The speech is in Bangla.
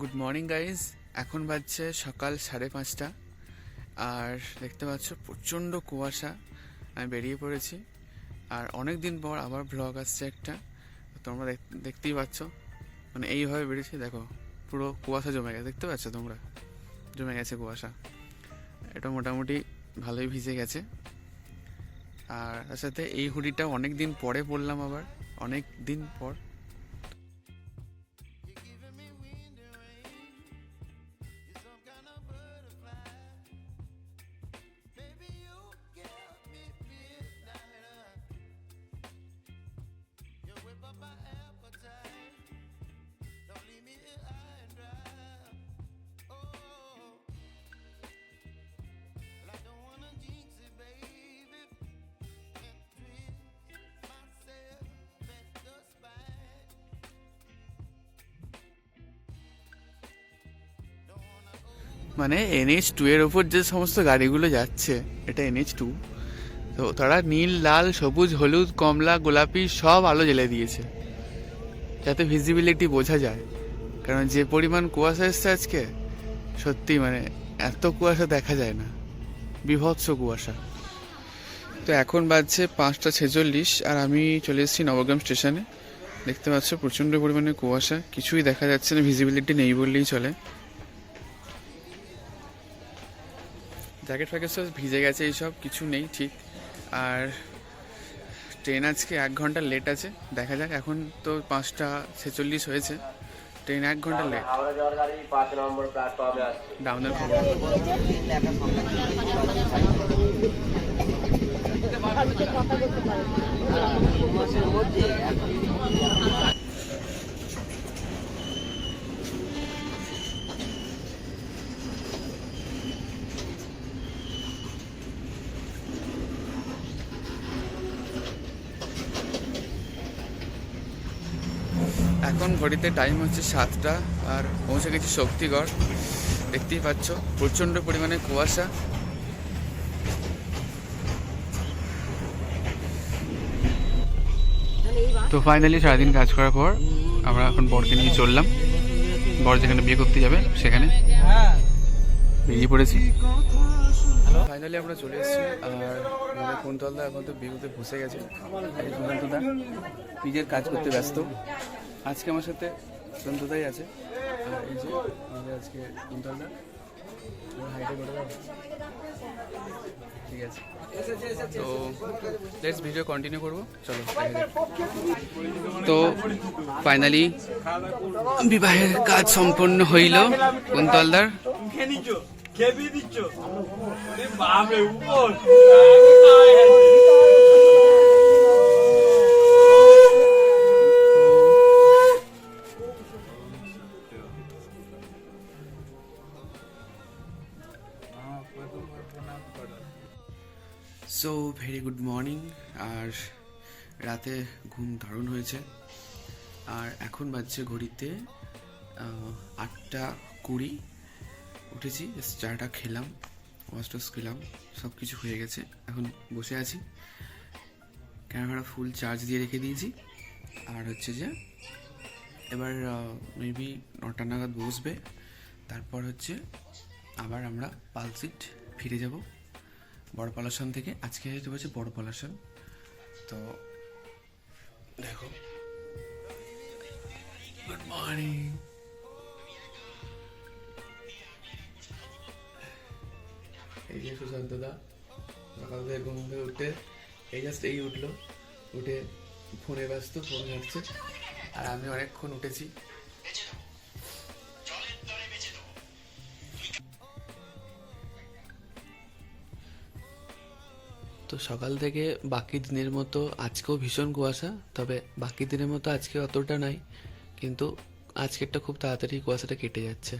গুড মর্নিং গাইজ এখন বাজছে সকাল সাড়ে পাঁচটা। আর দেখতে পাচ্ছ, প্রচণ্ড কুয়াশা। আমি বেরিয়ে পড়েছি। আর অনেক দিন পর আবার ব্লগ আসছে একটা। তোমরা দেখতেই পাচ্ছ। মানে এইভাবে বেরিয়েছি, দেখো, পুরো কুয়াশা জমে গেছে। দেখতে পাচ্ছ তোমরা? জমে গেছে কুয়াশা। এটা মোটামুটি ভালোই ভিজে গেছে। আর তার সাথে এই হুডিটা অনেক দিন পরে পরলাম আবার। অনেক দিন পর। মানে এনএইচ টু এর ওপর যে সমস্ত গাড়িগুলো যাচ্ছে, এটা এনএইচ টু তো তারা নীল, লাল, সবুজ, হলুদ, কমলা, গোলাপি সব আলো জ্বেলে দিয়েছে, যাতে ভিজিবিলিটি বোঝা যায়। কারণ যে পরিমাণ কুয়াশা এসছে আজকে, সত্যি মানে এত কুয়াশা দেখা যায় না, বিভৎস কুয়াশা। তো এখন বাজছে পাঁচটা ছেচল্লিশ, আর আমি চলে এসেছি নবগ্রাম স্টেশনে। দেখতে পাচ্ছ প্রচণ্ড পরিমাণে কুয়াশা, কিছুই দেখা যাচ্ছে না ভিজিবিলিটি নেই বললেই চলে। জ্যাকেট ফ্যাকেট সব ভিজে গেছে, এইসব কিছু নেই ঠিক। আর ট্রেন আজকে এক ঘণ্টা লেট আছে, দেখা যাক, এখন তো পাঁচটা ছেচল্লিশ হয়েছে। ট্রেন এক ঘণ্টা লেট হাওড়া যাওয়ার গাড়ি পাঁচ এখন ঘড়িতে টাইম হচ্ছে সাতটা আর পৌঁছে গেছি শক্তিগড়। দেখতেই পাচ্ছ প্রচণ্ড পরিমাণে কুয়াশা। তো ফাইনালি সারাদিন কাজ করার পর আমরা এখন বরকে নিয়ে চললাম। বর যেখানে বিয়ে করতে যাবে সেখানে বেরিয়ে পড়েছি। ফাইনালি আমরা চলে এসেছি আর আমাদের কুন্তলদা এখন তো বিহুতে বসে গেছে। নিজের কাজ করতে ব্যস্ত। আজকে আমার সাথে সন্তদাই আছে। এই যে, আমাদের আজকে করে। ঠিক আছে। তো ভিডিও কন্টিনিউ করব। চলো তো ফাইনালি বিবাহের কাজ সম্পন্ন হইল কুন্তলদার দিচ্ছ। সো ভেরি গুড মর্নিং আর রাতে ঘুম দারুণ হয়েছে। আর এখন বাজছে ঘড়িতে আটটা কুড়ি। উঠেছি চাটা খেলাম ওয়াশ টস খেলাম সব কিছু হয়ে গেছে। এখন বসে আছি। ক্যামেরা ফুল চার্জ দিয়ে রেখে দিয়েছি। আর হচ্ছে যে, এবার মেবি নটা নাগাদ বসবে। তারপর হচ্ছে আবার আমরা পালসিট ফিরে যাব। বড় পলাশন থেকে, আজকে যেতে বলছে বড় পলাশন তো, দেখো। গুড মর্নিং এই যে সুশান্ত দা, সকাল থেকে ঘুম থেকে উঠে, এই জাস্ট এই উঠল। উঠে ফোনে ব্যস্ত, ফোন ঘাটছে। আর আমি অনেকক্ষণ উঠেছি। তো সকাল থেকে বাকি দিনের মতো আজকেও ভীষণ কুয়াশা, তবে বাকি দিনের মতো আজকে অতটা নাই, কিন্তু আজকেরটা খুব তাড়াতাড়ি কুয়াশাটা কেটে যাচ্ছে।